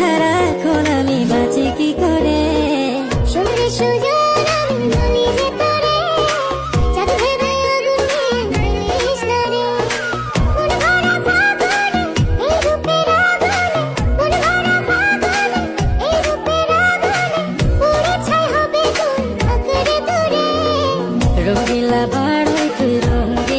ছাড়া এখন আমি বাঁচি কি করে? সুযোগ